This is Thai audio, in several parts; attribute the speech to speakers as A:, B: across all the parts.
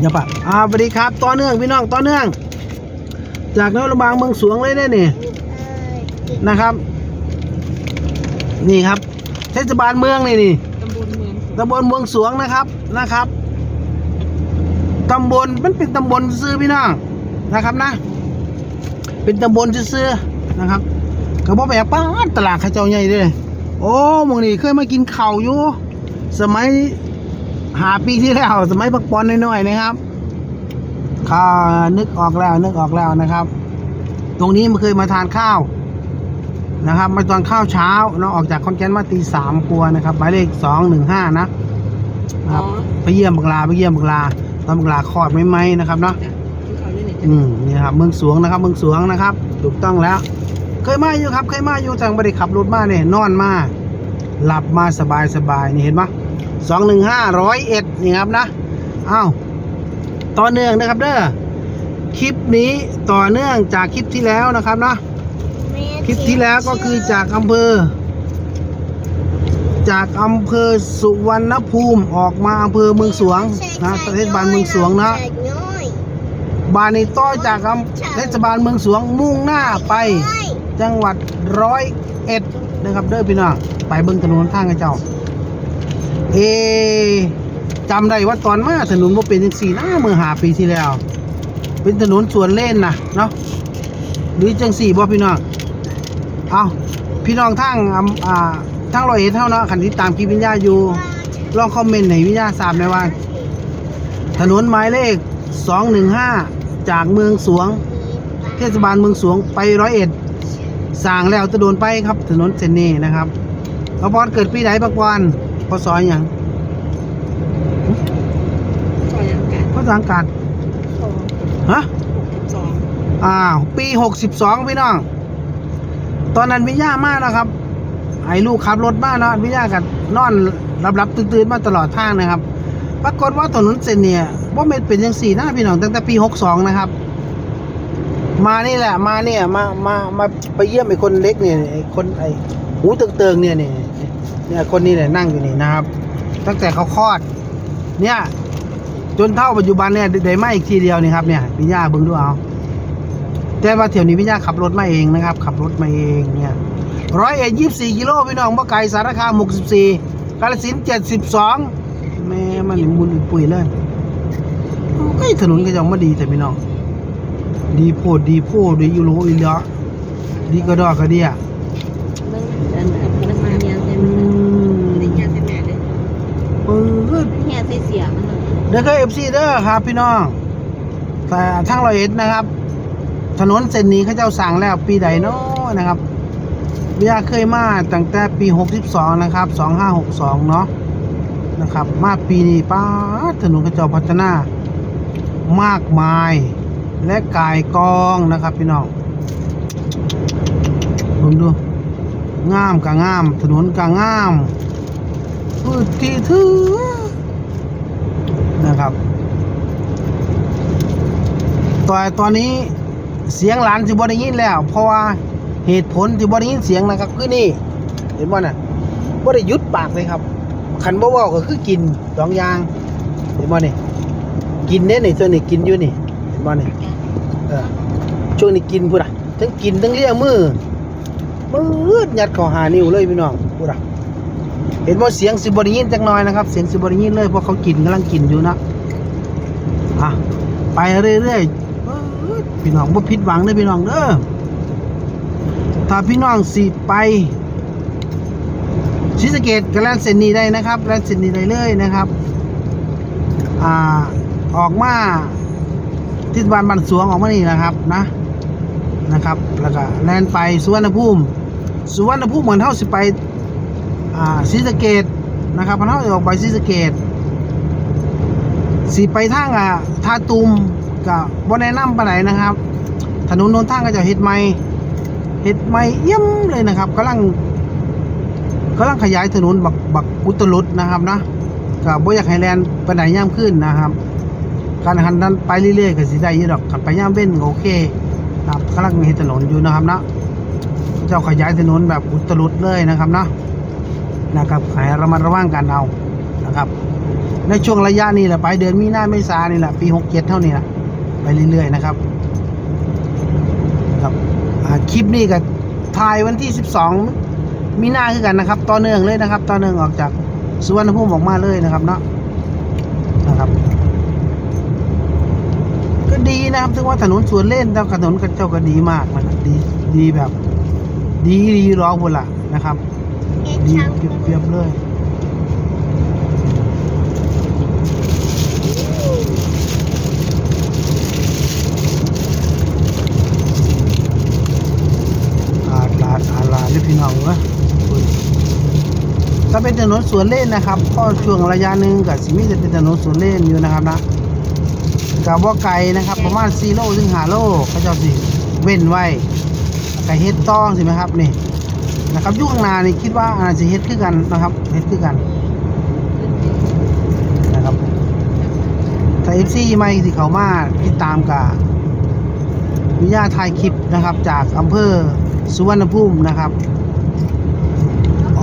A: อย่าปะอ่าสวัสดีครับ ต่อเนื่องพี่น้อง ต่อเนื่อง จากนครบางเมืองสวงเลยได้นี่นะครับ นี่ครับเทศบาลเมืองนี่นี่
B: ตำบลเมืองสุ
A: ตำบลเมืองสวงนะครับนะครับตำบลมันเป็นตำบลซื่อพี่น้องนะครับนะ เป็นตำบลซื่อนะครับกระบอกแบบป้าตลาดข้าเจ้าใหญ่ด้วยโอ้มองนี่เคยมากินเข้าอยู่ สมัย หาปีที่แล้ว สมัยปักปอนน้อยๆนะครับข้านึกออกแล้วนึกออกแล้วนะครับ ตรงนี้มันเคยมาทานข้าวนะครับมาตอนข้าวเช้าเนาะออกจากคอนแกนมาตีสามกลัวนะครับหมายเลขสองหนึ่งห้านะนะครับไปเยี่ยมบักลาไปเยี่ยมบักลาตอนบักลาคลอดไหมไหมนะครับเนาะ
B: ที่เขาเล่นในจั
A: อืมนี่ครับเมืองสวงนะครับเมืองสวงนะครับ ถูกต้องแล้ว เคยมาอยู่ครับ เคยมาอยู่จังบริขับรถมาเนี่ยนอนมาหลับมาสบายสบายนี่เห็นปะ สองหนึ่งห้าร้อยเอ็ดนี่ครับนะอ้าวต่อเนื่องนะครับเด้อคลิปนี้ต่อเนื่องจากคลิปที่แล้วนะครับนะคลิปที่แล้วก็คือจากอำเภอ จากอำเภอสุวรรณภูมิออกมาอำเภอเมืองสวงนะประเทศบาลเมืองสวงนะบานในต้อจากอำเทศบาลเมืองสวงมุ่งหน้าไป จังหวัดร้อยเอ็ดนะครับเด้อพี่น้องไปเบิ่งถนนทางกันเจ้า เอจำได้ว่าตอนมาถนนว่าเป็นจังสี่หนะเมื่อหาปีที่แล้ว เป็นถนนสวนเล่นนะเนาะหรือจังสี่บ่พี่น้องเอาพี่น้องทางอ่าทางร้อยเอ็ดเท่าเนาะขันที่ตามคลิปวิญญาอยู่ลองคอมเมนต์ให้วิญญาทราบหน่อยว่าถนนหมายเลข215จากเมืองสวง เทศบาลเมืองสวงไปร้อยเอ็ดสร้างแล้วจะโดนไปครับถนนเส้นนี้นะครับปะปอนเกิดปีไหนปะปอน พศอหย่าง
B: ซอยยังกัน
A: พศสังกัด
B: สอง
A: ฮะ
B: สอง
A: อ้าวปี62พี่น้อง ตอนนั้นวิญญามานะครับไอ้ลูกขับรถมาเนาะวิญญากันนอนรับรับๆตื่นๆมาตลอดทางนะครับ ปรากฏว่าถนนเส้นเนี่ยว่ามันเป็นยังสี่หน้าพี่น้องตั้งแต่ปี62นะครับ มานี่แหละมาเนี่ยมามามาไปเยี่ยมไอ้คนเล็กเนี่ยไอ้คนไอ้หูเติงๆเนี่ยเนี่ย เนี่ยคนนี้เนี่ยนั่งอยู่นี่นะครับ ตั้งแต่เขาคลอด เนี่ยจนเท่าปัจจุบันเนี่ยได้มาอีกทีเดียวนี่ครับเนี่ยพี่ย่าเบิ่งดูเอาแต่ว่าเที่ยวนี้พี่ย่าขับรถมาเองนะครับ ขับรถมาเองเนี่ยร้อยเอ็ดยี่สี่กิโลพี่น้องบ่ไกลสารคามหกสิบสี่กาฬสินเจ็ดสิบสองแม่มันหมุนปุ๋ยเลยโอ้ถนนก็ยังไมาดีแต่พี่น้อง ดีโพดดีโพดดียูโรอีเลาะดีกระดอกกระเดีย
B: เบิ่งอันอันมันมาเนี่ยใช่
A: อื
B: มัน
A: ม
B: ได้แค่ใช่แม่เลย
A: เปิด
B: แค่ใส่เสียมัน เด้
A: อเคยเอฟซีเด้อครับพี่น้อง แต่ทางรอยเอ็ดนะครับ ถนนเส้นนี้เขาเจ้าสั่งแล้วปีใดเนาะนะครับเบียเคยมาตั้งแต่ปี 62 นะครับ 2562 เนาะนะครับ มาปีนี้ป้าถนนเขาเจ้าพัฒนามากมายและกายกองนะครับพี่น้องลองดูงามกะงาม ถนนกะงามพื้นที่ถือ นะครับตอนตอนนี้เสียงหลานที่บ่ได้ยินแล้ว เพราะว่าเหตุผลที่บ่ได้ยินเสียงนะครับคือนี่ เห็นบ่น่ะบ่ได้ยุดปากเลยครับคันบ่เว้าก็คือกินสองอย่างเห็นบ่นี่กินเด้นี่ตัวนี้กินอยู่นี่เห็นบ่นี่เออช่วงนี้กินพุ่นน่ะทั้งกินทั้งเลี้ยมือมืดยัดข้าหานิ้วเลยพี่น้องพุ่นน่ะ เห็นว่าเสียงสิบริยินจักหน่อยนะครับ เสียงสิบริยินเลยเพราะเขากินกำลังกินอยู่นะอะไปเรื่อยๆพี่น้องบ่ผิดหวังเด้อพี่น้องเด้อถ้าพี่น้องสิไปศรีสเกดก็แลนเส้นนี้ได้นะครับแลนเส้นนี้ได้เลยนะครับอ่าออกมาที่บานบ้านสวงออกมานี่นะครับนะนะครับ แล้วก็แลนไปสุวรรณภูมิสุวรรณภูมิเหมือนเท่าสิไป อ่าซีสเกดนะครับพนเอาออกไปศรีสเกดสีไปทางอะทาตุมกับบนแนะนำไปไหนนะครับ ถนนโนนทางก็จะเฮ็ดใหม่เฮ็ดใหม่เยี่ยมเลยนะครับกำลังกำลังขยายถนนบักบักอุตรุดนะครับนะกับบ่อยากให้แลนด์ไปไหนย่ามขึ้นนะครับ การหันนั้นไปเรื่อยๆก็สิได้ยี่ดอกขันไปย่ามเว้นก็โอเคครับกำลังเฮ็ดถนนอยู่นะครับนะเจ้าขยายถนนแบบอุตรุดเลยนะครับนะ นะครับให้ระมัดระวังกันเอานะครับ ในช่วงระยะนี้แหละไปเดือนมีนาเมษานี่แหละปีหกเจ็ดเท่านี้แหละไปเรื่อยๆนะครับนะครับคลิปนี้กับถ่ายวันที่สิบสองมีนาคือกันนะครับ ต่อเนื่องเลยนะครับ ต่อเนื่องออกจากสุวรรณภูมิออกมาเลยนะครับเนาะนะครับก็ดีนะครับถึงว่าถนนสวนเล่นแต่ถนนกระเจ้าก็ดีมากนะครับดีดีแบบ ดีดีร้องบนละนะครับ ดีเปรียบเลยอาดลาอาลาหรือพี่น้องวะถ้าเป็นถนนสวนเล่นนะครับก็ช่วงระยะหนึ่งกับสิมิจะเป็นถนนสวนเล่นอยู่นะครับนะกับว่าไกลนะครับ ประมาณ4โลถึง5โลเขาเจ้าสิเว้นไว้ไก่เฮ็ดต้องสิไหมครับนี่ นะครับยุ่ข้างหนานี่คิดว่าอาจจะเฮ็ดคือกันนะครับเฮ็ดคือกันนะครับถ้าเอฟซีไม่สิเขามาติดตามกับวิทยาถ่ายคลิปนะครับ จากอำเภอสุวรรณภูมินะครับ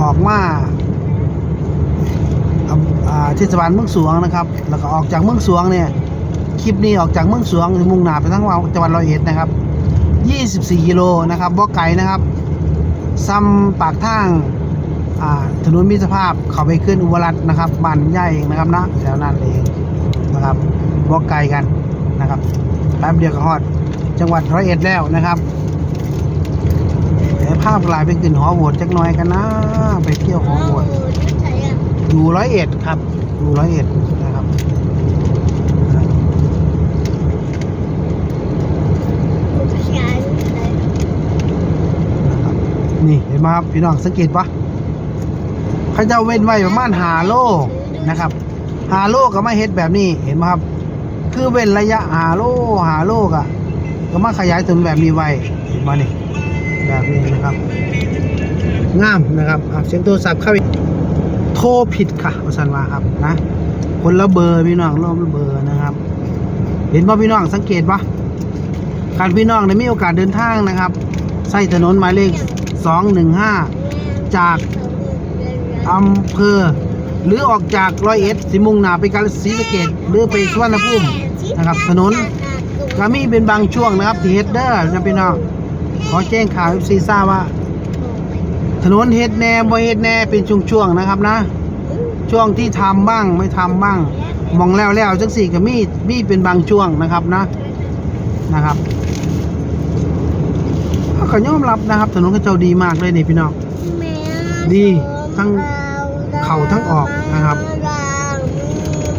A: ออกมาอำอ่าเทศบาลเมืองสวงนะครับ แล้วก็ออกจากเมืองสวงเนี่ยคลิปนี้ออกจากเมืองสวงมุ่งหน้าไปทั้งจังหวัดร้อยเอ็ดนะครับ 24กิโลนะครับบ่ไกลนะครับ ซ้ำปากทางอ่าถนนมิตรภาพเข้าไปขึ้นอุบลรัตน์นะครับบ้านใหญ่เองนะครับนะแถวนั้นเองนะครับบ่ไกลกันนะครับแป๊บเดียวก็ฮอด จังหวัดร้อยเอ็ดแล้วนะครับเดี๋ยวภาพกลายเป็นกลิ่นหอโหวตจักหน่อยกันนะ ไปเที่ยวหอโหวตอยู่ร้อยเอ็ดครับอยู่ร้อยเอ็ด นี่เห็นไหมครับพี่น้องสังเกตปะเขาจะเว้นไว้ประมาณหาโลนะครับหาโลก็มาเฮ็ดแบบนี้เห็นไหมครับ คือเว้นระยะหาโลหาโลกอะก็มาขยายถนนแบบนี้ไว้เห็นไหมนี่แบบนี้นะครับงามนะครับเสียงโทรศัพท์เข้าไปโทรผิดค่ะประสันมาครับนะคนละเบอร์พี่น้องรอบละเบอร์นะครับ เห็นป่ะพี่น้องสังเกตปะการพี่น้องได้มีโอกาสเดินทางนะครับ ใส่ถนนหมายเลข 215 จากอำเภอ หรือออกจากร้อยเอ็ดสิมุงนาไปกาฬสีสะเกดหรือไปสุวรรณภูมินะครับ ถนนก็มีเป็นบางช่วงนะครับที่เฮดเดอร์นะพี่น้องขอแจ้งข่าวซีซ่าว่า ถนนเฮดแน่บ่เฮดแน่เป็นช่วงๆนะครับนะ ช่วงที่ทำบ้างไม่ทำบ้างมองแล้วแล้วจังสี่ก็มีมีเป็นบางช่วงนะครับนะนะครับ เขาก็ยอมรับนะครับ ถนนเขาเจ้าดีมากเลยนี่พี่น้อง ดีทั้งเข้าทั้งออกนะครับ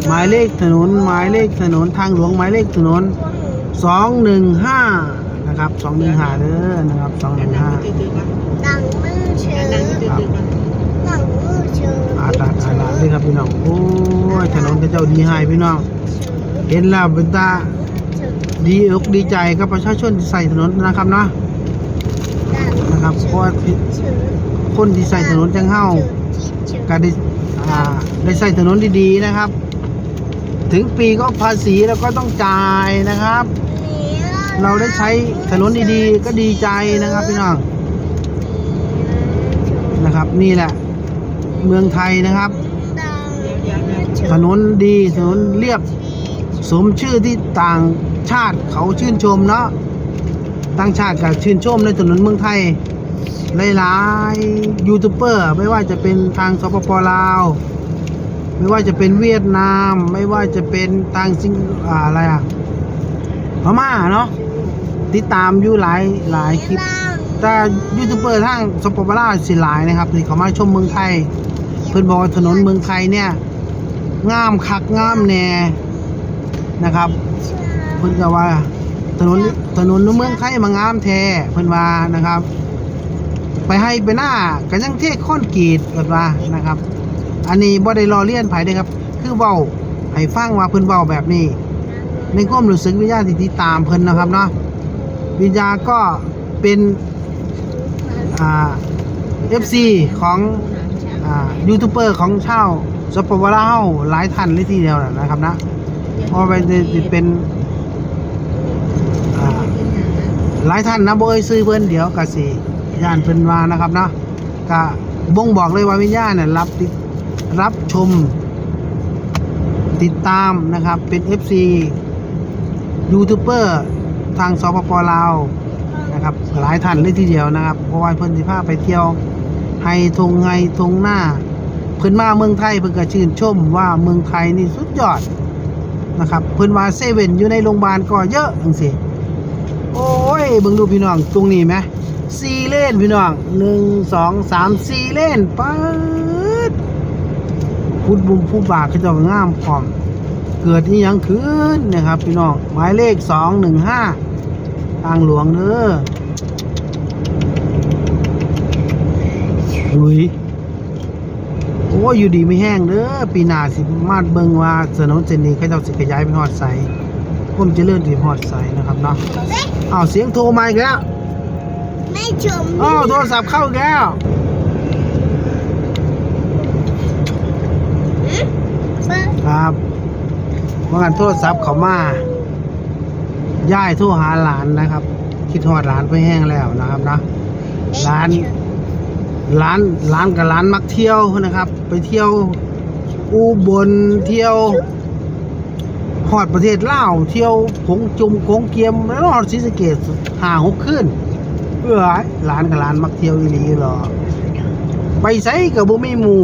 A: หมายเลขถนนหมายเลขถนนทางหลวงหมายเลขถนนสองหนึ่งห้านะครับสองหนึ่งห้าเด้อนะครับสองหนึ่งห้าอาตาอาลาเลยครับพี่น้องโอ้ยถนนกระเจ้าดีให้พี่น้อง เห็นแล้วเป็นตาดีอกดีใจกับประชาชนที่ใส่ถนนนะครับเนาะ นะครับเพราะว่าคนที่ใส่ถนนจังเฮาก็ได้ได้ใส่ถนนดีๆนะครับ ถึงปีก็ภาษีแล้วก็ต้องจ่ายนะครับ เราได้ใช้ถนนดีๆ ก็ดีใจนะครับพี่น้องนะครับนี่แหละ เมืองไทยนะครับ ถนนดีถนนเรียบสมชื่อที่ต่างชาติเขาชื่นชมเนาะต่างชาติก็ชื่นชมในถนนเมืองไทย หลายๆยูทูบเบอร์ไม่ว่าจะเป็นทางสปปลาว ไม่ว่าจะเป็นเวียดนาม ไม่ว่าจะเป็นทางซิงอ่าอะไรอะพม่าเนาะติดตามอยู่หลายหลายคลิปแต่ยูทูบเบอร์ทางสปปลาวสิหลายนะครับที่เขามาชมเมืองไทย เพิ่นบอกถนนเมืองไทยเนี่ยงามคักงามแน่นะครับเพิ่นก็ว่าถนนถนนในเมืองไทยมางามแท้เพิ่นว่านะครับ ไปให้ไปหน้าก็ยังเทคอนกรีตเพิ่นว่านะครับ อันนี้บ่ได้ลอเลียนไผเด้ครับ คือเว้าให้ฟังว่าเพิ่นเว้าแบบนี้ ในความรู้สึกวิญญาณที่ติดตามเพิ่นนะครับเนาะวิญญาก็เป็นอ่า FC ของอ่ายูทูบเบอร์ของชาวสปปลาวหลายท่านเลยทีเดียวนะครับนะเพราะไปจะเป็นหลายท่านนะบ่เอ้ยซื้อเพิ่นเดี๋ยวกะสิ ย่านเพิ่นวานะครับเนาะก็บ่งบอกเลยว่าวิญญาณเนี่ยรับติดรับชม ติดตามนะครับ เป็น FC ยูทูบเบอร์ทางสปปลาวนะครับหลายท่านเลยทีเดียวนะครับ เพราะว่าเพิ่นสิพาไปเที่ยวไฮทงไฮทงหน้า เพิ่นมาเมืองไทยเพิ่นก็ชื่นชมว่าเมืองไทยนี่สุดยอดนะครับเพิ่นว่าเซเว่นอยู่ในโรงพยาบาลก็เยอะจังซี่โอ้ยเบิ่งดูพี่น้องตรงนี้ไหม สี่เลนพี่น้องหนึ่งสองสามสี่เลนป๊ดพุดบุมผู้บากเขาเจะงามพร้อม เกิดนี่ยังขึ้นนะครับ พี่น้องหมายเลขสองหนึ่งห้าทางหลวงเด้อหุยโอ้ยอยู่ดีไม่แห้งเด้อปีหน้าสิมาดเบิงว่าถนนเส้นนี้เขาเจ้าสิขยายเป็นฮอดใสผมจะเลื่อนที่ฮอดใสนะครับเนาะอ้าวเสียงโทรมาอีกแล้ว
C: ไม่ชม
A: อ้าวโทรศัพท์เข้าอีกแล้ว
C: เบิ้ง
A: ครับว่ากันโทรศัพท์เขามาย่ายโทรหาหลานนะครับ คิดฮอดหลานไปแห้งแล้วนะครับนะร้านร้านร้านกับร้านมักเที่ยวนะครับ ไปเที่ยวอุบลเที่ยวฮอดประเทศลาวเที่ยวผงจุมโขงเกียมแล้วฮอดศรีสะเกษห้าหกขึ้น เพื่อร้านกับร้านมักเที่ยวอีหลีหรอไปไสกับบ่มีหมู่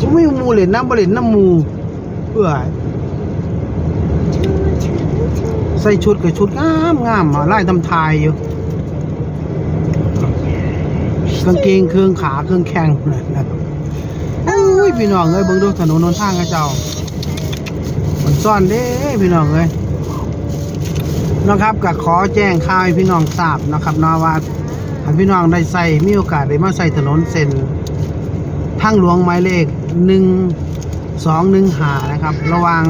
A: บ่มีหมู่เล่นน้ำบ่เล่นน้ำหมู่เพื่อใส่ชุดกับชุดงามงามๆไล่ทำทายอยู่กางเกงเครื่องขาเครื่องแข้งเลยนะโอ้ยพี่น้องเอ้ยเบิ่งดูถนนหนทางกระเจ้ามันซ่อนเด้พี่น้องเอ้ย นะครับก็ขอแจ้งข่าวให้พี่น้องทราบนะครับนาะว่าถ้พี่น้องได้ใส่มีโอกาสได้มาใส่ถนนเส้นทางหลวงหมายเลขหนึ่งสองหนึ่งหานะครับ ระหว่าง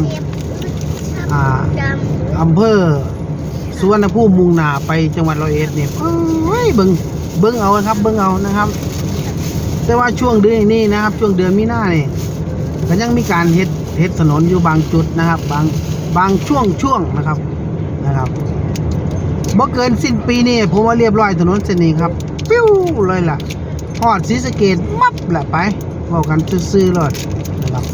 A: อ่า
C: ดำ
A: เภอสุวรรณภูมิมุ่งหน้าไปจังหวัดร้อยเอ็ดเนี่ยโอ้ยเบิ่งเบิ่งเอาครับ เบิ่งเอานะครับ แต่ว่าช่วงเดือนนี้นะครับ ช่วงเดือนมีนาเนี่ยก็ยังมีการเฮ็ดเฮ็ดถนนอยู่บางจุดนะครับ บางบางช่วงช่วงนะครับ นะครับบ่เกินสิ้นปีนี้ผมว่าเรียบร้อยถนนเส้นนี้ครับปิ้วเลยล่ะฮอดศรีสะเกดมับแหละไปบอกกันซื่อๆเลยนะครับ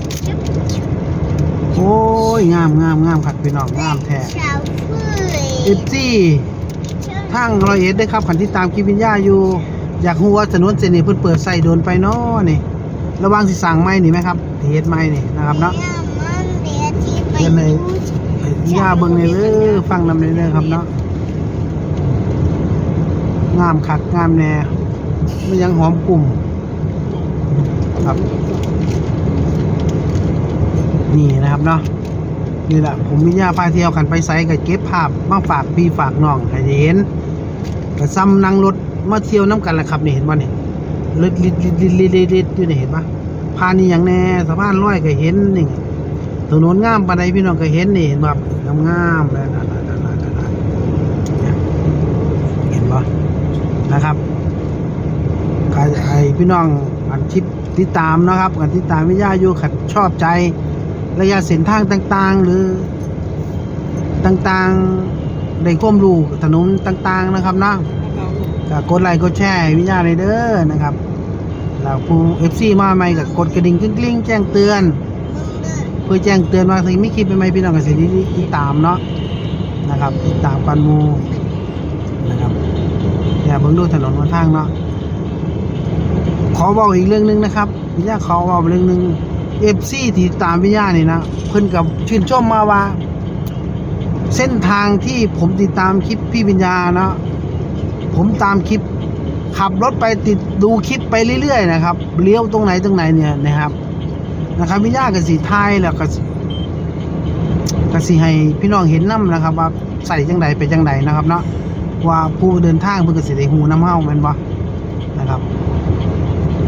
A: โอ้ยงามงามงามครับพี่น้องงามแท้
C: ชาวเฟื่อย
A: เอฟซีทางรอยเอ็ดได้ครับขันที่ตามคลิปวิญญาอยู่ อยากรู้ว่าถนนเส้นนี้เพิ่นเปิดใส่โดนไปเนาะนี่ ระหวังสิสั่งไม้นี่ไหมครับที่เฮ็ดไม้นี่นะครับเนาะ
C: เนี่ยมันเดียวที่ไป
A: เดี๋ ยวในให้วิญญาเบิ่งในเด้อฟังนำในเด้อครับเนาะงามคักงามแน่มันยังหอมกลุ่ม ครับ นี่นะครับเนาะนี่แหละผมวิญาพาเที่ยวกันไปไซกับเก็บภาพมาฝากพี่ฝากน้องให้เห็นก็ซ้ำนั่งรถมาเที่ยวน้ำกันแหละครับนี่เห็นป่ะนี่ลิดลิดลิดลิดลิดลิดอยู่นี่เห็นปะพานี่อย่างแน่สะพานลอยก็เห็นนี่ถนนงามปานใดพี่น้องก็เห็นนี่เห็นแบบ งามงามๆเลยนะนะนะนะนะนะเนี่ยเห็นปะนะครับใครไอพี่น้องอันทิปติดตามนะครับอันติดตามวิญญาอยู่ขัดชอบใจระยะเส้นทางต่าง ๆ หรือต่างๆได้ความรู้ถนนต่าง ๆ นะครับเนาะก็กดไลค์กดแชร์ให้วิญญาเลยเด้อนะครับแล้วผู้ FC มาใหม่ก็กดกระดิ่งกริ๊งๆแจ้งเตือน เพื่อแจ้งเตือนว่าสิ่งไม่คิดเป็นไหมพี่น้องก็สิได้ติดตามเนาะนะครับติดตามกันมูนะครับอย่าเบิ่งดูถนนบนทางเนาะขอบอกอีกเรื่องหนึงนะครับวิญญาขอบอกเรื่องหนึงเอฟซีที่ตามวิญญานี่นะเพิ่นกับชื่นชมมาว่า เส้นทางที่ผมติดตามคลิปพี่วิญญาเนาะผมตามคลิปขับรถไปติดดูคลิปไปเรื่อยๆนะครับเลี้ยวตรงไหนตรงไหนเนี่ยนะครับ นะครับวิญญาณกับสีไทยแล้วก็สิก็สิให้พี่น้องเห็นน้ำนะครับ ว่าใส่จังใดไปจังใดนะครับเนาะว่าผู้เดินทางเพิ่นก็สิได้หูน้ำเฮาแม่นบ่นะครับ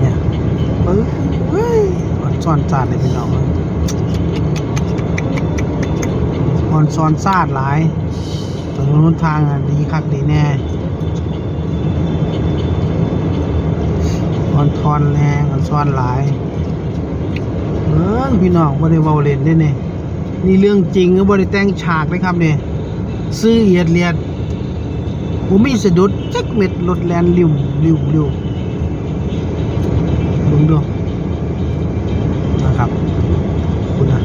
A: เนี่ยปึ๊บเฮ้ยอ่อนซ้อนซาดเลยพี่น้องอ่อนซ้อนซาดหลายถนนหนทางอะดีคักดีแน่อ่อนทอนแรงอ่อนซ้อนหลาย บิ้พี่น้องบริเวาเลนได้เนี่ยนี่เรื่องจริงบริแต่งฉากเลยครับเนี่ยซื้อเอียดเลียดผมไม่สะดุดจักเม็ดรถแลนริวริวริวลงดูนะครับคุณนะ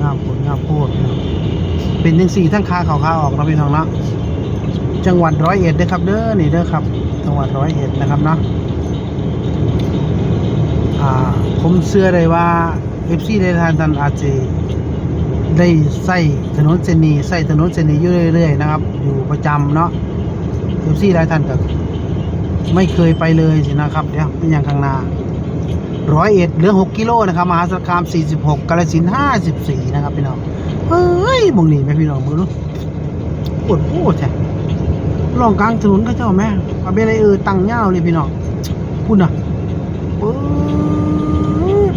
A: งามผลงามโพดเป็นยังสี่ทั้งคาเขาคาออกเราพี่น้องเนะ จังหวัดร้อยเอ็ดเด้อครับ เด้อนี่เด้อครับ จังหวัดร้อยเอ็ดนะครับเนาะอ่าผมเชื่อเลยว่าเอฟซีได้ทานทันอาจจะได้ใส่ถนนเส้นนี้ใส่ถนนเส้นนี้อยู่เรื่อยๆนะครับ อยู่ประจำเนาะเอฟซีได้ทันกับไม่เคยไปเลยสินะครับเดี๋ยวเป็นอย่างข้างหน้าร้อยเอ็ดเหลือหกกิโลนะครับมหาสารคามสี่สิบหกกาฬสินห้าสิบสี่นะครับพี่น้องเฮ้ยมองนี่ไหมพี่น้องมือรู้ปวดปวดแท้ ลองกลางถนนก็เจ้าแม่เอาเป็นอะไรเออตั้งเง่าเลยพี่น้องพูดนะปื๊ด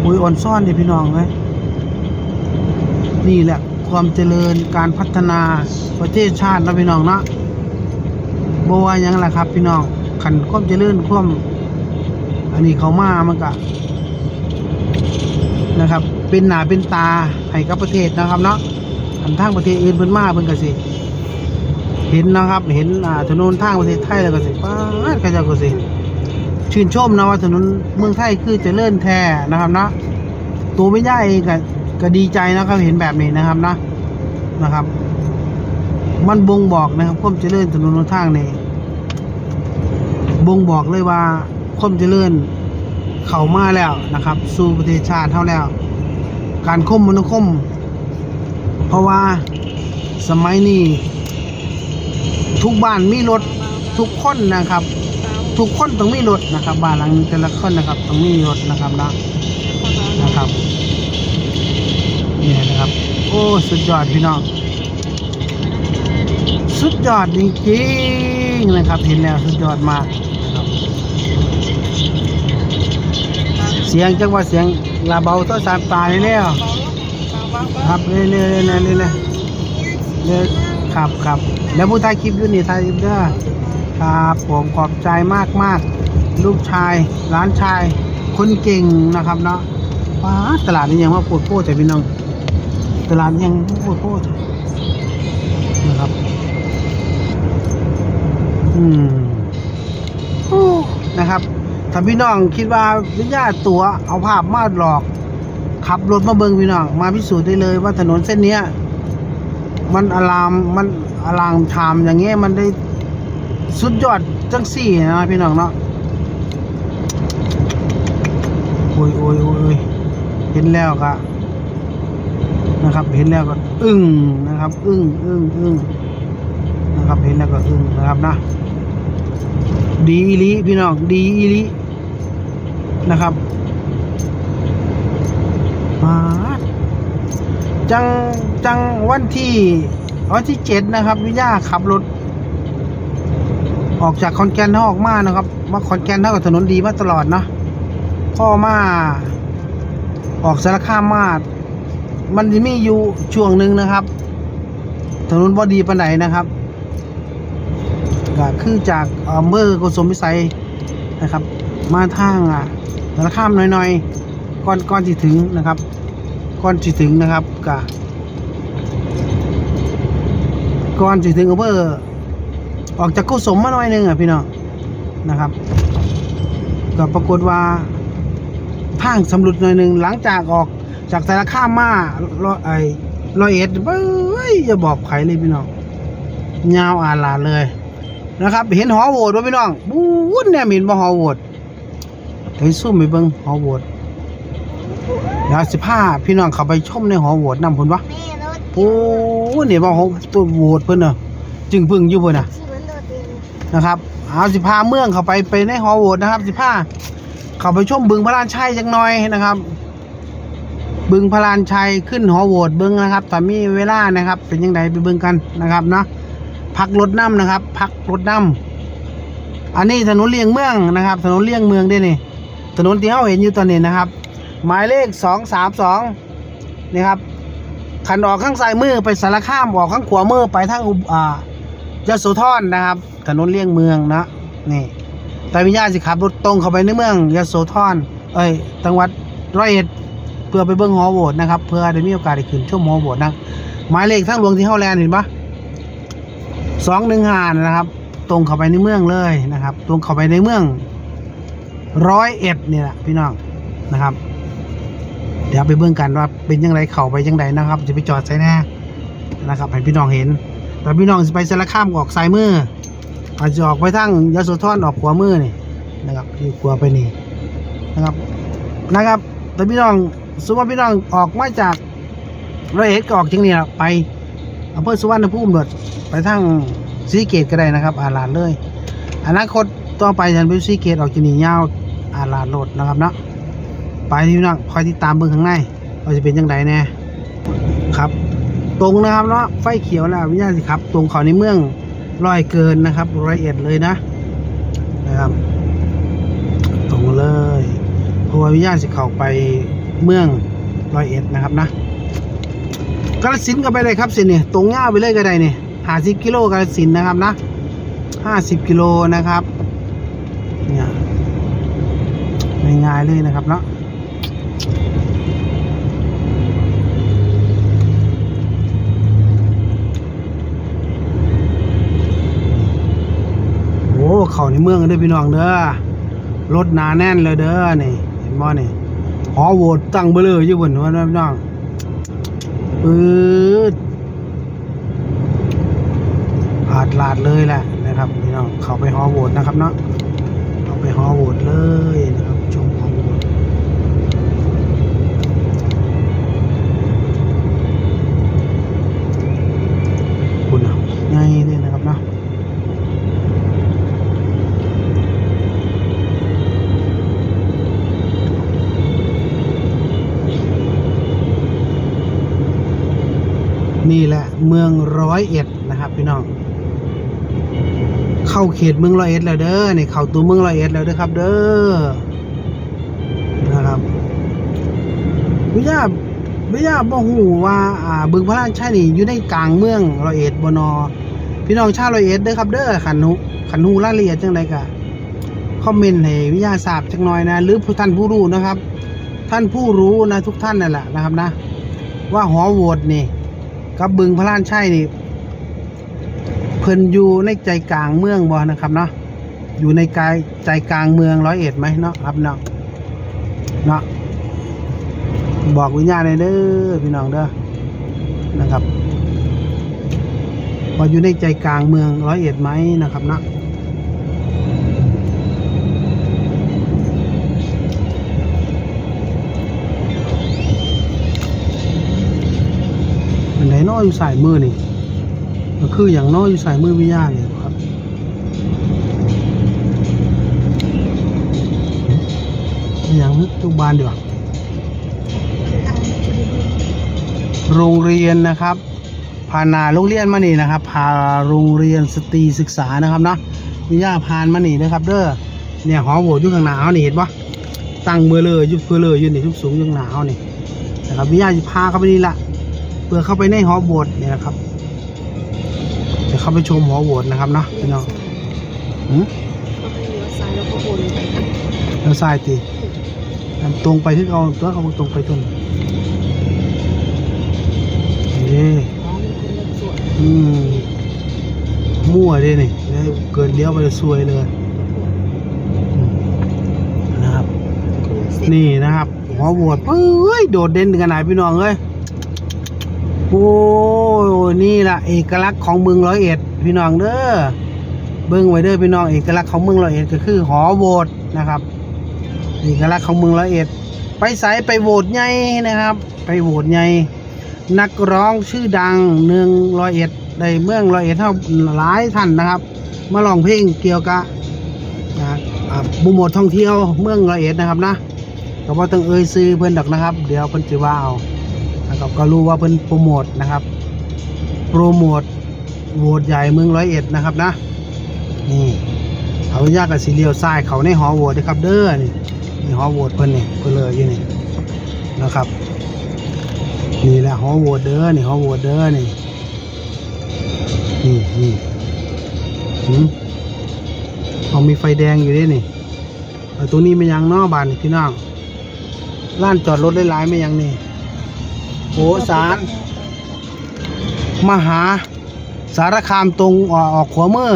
A: โอ้ยอ่อนซ่อนเดิพี่น้องเลยนี่แหละความเจริญการพัฒนาประเทศชาตินะพี่น้องเนาะบว่ายังล่ะครับ พี่น้องขันความเจริญความอันนี้เขามามันก็นะครับ เป็นหนาเป็นตาให้กับประเทศนะครับเนาะ อันทางประเทศอื่นเพิ่นมาเพิ่นก็สิเห็นนะครับ เห็นอ่าถนนทางประเทศไทยแล้วก็สิป้าดก็จะก็สิชื่นชมนะว่าถนนเมืองไทยคือเจริญแท้นะครับนะตัวไม่ย่าเองก็ก็ดีใจนะครับเห็นแบบนี้นะครับนะนะครับ มันบ่งบอกนะครับความเจริญถนนหนทางนี่บ่งบอกเลยว่าความเจริญเข้ามาแล้วนะครับ สู่ประเทศชาติเท่าแล้ว การคมมนุคม เพราะว่าสมัยนี้ทุกบ้านมีรถทุกคนนะครับ ทุกคนต้องมีรถนะครับ บ้านหลังแต่ละคนนะครับต้องมีรถนะครับนะนะครับเนี่ยนะครับ โอ้สุดยอดพี่น้องสุดยอดจริงๆนะครับ เห็นแล้วสุดยอดมากนะครับ เสียงจังว่าเสียงลาเบาตัวสามตายแล้ว ครับเรื่อยเรื่อยเรื่ยเรื่ยครับครับแล้วผู้ถ่ายคลิปอยู่นี่ถ่ายคลิปเด้อครับผมขอบใจมากมากลูกชายหลานชาย คนเก่งนะครับเนาะว้าตลาดนี้ยังว่าปวดโป้แต่พี่น้องตลาดยังปวดโป้นะครับ อืมนะครับถ้าพี่น้องคิดว่าวิญญาตัวเอาภาพมาหลอก ขับรถมาเบิงพี่น้องมาพิสูจน์ได้เลยว่าถนนเส้นเนี้ย มันอารามมันอารามชามอย่างเงี้ยมันได้สุดยอดจังสี่นะพี่น้องเนาะโอ้ยโอ้ยโอ้ยเห็นแล้วก็นะครับ เห็นแล้วก็ อึ้งนะครับ อึ้งอึ้งอึ้งนะครับ เห็นแล้วก็อึ้งนะครับนะ ดีอีลีพี่น้องดีอีลีนะครับ มาจังจังวันที่วันที่เจ็ดนะครับวิญาขับรถ ออกจากคอนแกนออกมานะครับมาคอนแกนเท่ากับถนนดีมาตลอดเนาะพ่อมาออกสารคามมามันจะมีอยู่ช่วงหนึ่งนะครับ ถนนบอดีปานไหนนะครับก็คือจากอำเภอโกสมพิสัยนะครับ มาทางอะสารคามหน่อยๆ ก่อนก่อนที่ถึงนะครับก่อนที่ถึงนะครับก็ก่อนที่ถึงอำเภอออกจากกุสมมาหน่อยหนึงอะพี่น้องนะครับก็ปรากฏว่าทางสำรุดหน่อยหนึ่งหลังจากออกจากสารข้ามมาลอยไอลอยเอ็ดเบ้ยอย่าบอกใครเลยพี่น้องยาวอาลาเลยนะครับ เห็นหอโหวตว่าพี่น้องบู๊นเนี่ยเห็นบ่หอโหวตเดี๋ยวซุ่มไปเบิ่งหอโหวต ดี๋ยวสิพาพี่น้องเข้าไปชมในหอโหวตนำพุ่นวะ
C: แม่รถ
A: โอ้เนี่ยบ่หอตัวโหวตเพิ่นเน่ะจึงพึ่งอยู่เพิ่นน่ะ
C: ขี่มันโดดเด่น
A: นะครับเอาสิพาเมืองเข้าไปไปในฮอลล์วูดนะครับสิพาเข้าไปชมบึงพระลานชัยจังหน่อยนะครับ บึงพระลานชัยขึ้นฮอลล์วูดเบิ้งนะครับถ้ามีเวลานะครับ เป็นยังไงไปเบิ้งกันนะครับเนาะพักรถน้ำนะครับ พักรถน้ำอันนี้ถนนเลี่ยงเมืองนะครับ ถนนเลี่ยงเมืองด้วยนี่ถนนที่เราเห็นอยู่ตอนนี้นะครับ หมายเลขสองสามสองนี่ครับขันออกข้างซ้ายมือไปสารคามออกข้างขวามือไปทางอุอ่ายโสธรนะครับ ถนนเลี่ยงเมืองนะนี่แต่วิญญาณสิขับรถตรงเข้าไปในเมืองยโสธรเอ้ยจังหวัดร้อยเอ็ดเพื่อไปเบิ้งหอโหวตนะครับ เพื่อได้มีโอกาสได้ขึ้นชมหอโหวตนะหมายเลขทางหลวงที่เฮาแลนด์เห็นปะสองหนึ่งห้านะครับ ตรงเข้าไปในเมืองเลยนะครับ ตรงเข้าไปในเมืองร้อยเอ็ดนี่แหละพี่น้องนะครับ เดี๋ยวไปเบิ่งกันว่าเป็นยังไงเข้าไปยังไงนะครับ จะไปจอดใส่แน่นะครับให้พี่น้องเห็น แต่พี่น้องสิไปสารคามออกซ้ายมืออาจจะออกไปทางยโสธรออกขวามือนี่นะครับอยู่ขวาไปนี่นะครับนะครับ แต่พี่น้องสมมติว่าพี่น้องออกมาจากร้อยเอ็ดก็ออกจังนี้ละไปอำเภอสุวรรณภูมิโดดไปทางศรีเกตก็ได้นะครับ อาลาดเลยอนาคตต่อไปฉันไปศรีเกตออกจะหนียาวอาลาดโหลดนะครับเนาะ ไปพี่น้องคอยติดตามเบื้องข้างในว่าจะเป็นยังไงแน่ครับ ตรงนะครับเนาะไฟเขียวแล้ววิญญาณสิครับ ตรงเขาในเมืองร้อยเกินนะครับร้อยเอ็ดเลยนะนะครับ ตรงเลยเพราะว่าวิญญาณสิเข้าไปเมืองร้อยเอ็ดนะครับนะกาลสินก็ไปเลยครับสิเนี่ยตรงย่าไปเลยก็ได้เนี่ยห้าสิบกิโลกาลสินนะครับนะห้าสิบกิโลนะครับเนี่ยง่ายๆเลยนะครับเนาะ เข้าในเมืองเด้อพี่น้องเด้อรถหนาแน่นเลยเด้อนี่เห็นบ่นี่หอโหวตตั้งเบลออยู่บนว่าพี่น้องปืดผาดลาดเลยแหละนะครับพี่น้องเข้าไปหอโหวตนะครับเนาะเข้าไปหอโหวตเลยนะครับ เมืองร้อยเอ็ดนะครับพี่น้องเข้าเขตเมืองร้อยเอ็ดแล้วเด้อนี่เข้าตัวเมืองร้อยเอ็ดแล้วเด้อครับ เด้อนะครับวิญาวิญาบ่ฮู้ว่าอ่าบึงพระราชชัยนี่อยู่ในกลางเมืองร้อยเอ็ดบนอพี่น้องชาวร้อยเอ็ดเด้อครับ เด้อขันหูขันหูรายละเอียดจังไดก็คอมเมนต์ให้วิญญาทราบจักหน่อยนะ หรือผู้ท่านผู้รู้นะครับ ท่านผู้รู้นะทุกท่านนั่นแหละนะครับนะ ว่าหอโหวตนี่ ครับบึงพระล้านชัยนี่เพิ่นอยู่ในใจกลางเมืองบ่นะครับเนาะอยู่ในกายใจกลางเมืองร้อยเอ็ดไหมเนาะครับเนาะเนาะบอกวิญญาณเลยเด้อพี่น้องเด้อนะครับว่าอยู่ในใจกลางเมืองร้อยเอ็ดไหมนะครับเนาะ น้ออยู่สายมือนี่ก็คืออย่างน้ออยู่สายมือวิญญาณนี่ครับอย่างทุกบ้านดีกว่าโรงเรียนนะครับพานาโรงเรียนมานี่นะครับพาโรงเรียนสตรีศึกษานะครับเนาะวิญญาพานมานี่นะครับ เด้อเนี่ยหอโหวตอยู่ข้างหน้าเอานี่เห็นปะตั้งมือเลยยุบเพื่อเลยยืนนี่ทุกสูงยู่งหนาเอานี่นะครับวิญญาจะพาเข้าไปนี่ละ พื่อเข้าไปในหอโหวตเนี่ยนะครับจะเข้าไปชมหอโหวตนะครับเนาะพี่น้องหืม
B: ก็ให้เลี้ยวซ้ายแล้วก็วนไปนะ
A: แล้วซ้ายตีตรงไปที่เอาตัวเขาตรงไปต้นเอ้
B: อ๋อมีคนละส่วน
A: อืมมั่วเลยนี่แล้วเกิดเลี้ยวไปจะซวยเลยอืมนะครับ
B: คนละเส้น
A: นี่นะครับหัวโหวตเอ้ยโดดเด่นขนาดพี่น้องเอ้ย โอ้นี่ละเอกลักษณ์ของเมืองร้อยเอ็ดพี่น้องเด้อเบิ้งไว้เด้อพี่น้องเอกลักษณ์ของเมืองร้อยเอ็ดก็คือหอโหวตนะครับเอกลักษณ์ของเมืองร้อยเอ็ด ไปใส่ไปโหวตใหญ่นะครับ ไปโหวตใหญ่นักร้องชื่อดังเนืองร้อยเอ็ดในเมืองร้อยเอ็ดเท่าหลายท่านนะครับ มาร้องเพลงเกี่ยวกับอ่าอ่าบุโมทท่องเที่ยวเมืองร้อยเอ็ดนะครับนะก็บ่ต้องเอ่ยซื้อเพิ่อนดอกนะครับ เดี๋ยวเพิ่นจะว่าเอา นะครับก็รู้ว่าเพิ่นโปรโมทนะครับโปรโมทโหวตใหญ่เมืองร้อยเอ็ดนะครับนะนี่เอายากกับสีเลียวซ้ายเขาในหอโหวตนะครับ เด้อนี่นี่หอโหวตเพิ่นนี่เพิ่นเลยอยู่นี่นะครับนี่แหละหอโหวตเด้อนี่หอโหวตเด้อนี่นี่นี่หืมเอามีไฟแดงอยู่ด้วยนี่ตัวนี้ไม่ยังนอบานนี่พี่น้องร้านจอดรถหลายๆไม่ยังนี่ โอ้สาร มหาสารคามตรงออกออกขวมือ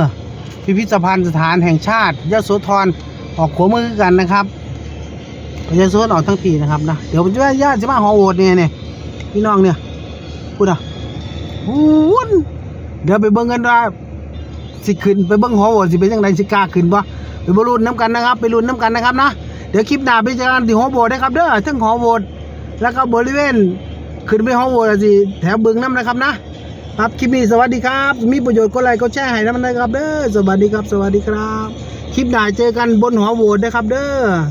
A: พิพิธภัณฑ์สถานแห่งชาติยโสธรออกขวมือคือกันนะครับประชาชนออกทั้งปีนะครับนะเดี๋ยวผมจะว่าญาติจะมาหอโหวตเนี่ยเนี่ยพี่น้องเนี่ยพูดอะวุ้นเดี๋ยวไปเบิ่งกันว่าสิขึ้นไปเบิ่งหอโหวตสิเป็นยังไงสิกล้าขึ้นปะไปบรุนน้ำกันนะครับไปรุนน้ำกันนะครับนะเดี๋ยวคลิปหน้าไปเจอกันที่หอโหวตนะครับเด้อทั้งหอโหวตแล้วก็บริเวณ ขึ้นไปหอโหวตสิแถวบึงน้ำนะครับนะครับคลิปนี้สวัสดีครับ มีประโยชน์ก็ไลค์ก็แชร์ให้น้ำนะครับเด้อสวัสดีครับ สวัสดีครับ คลิปหน้าเจอกันบนหัวโหวดนะครับเด้อ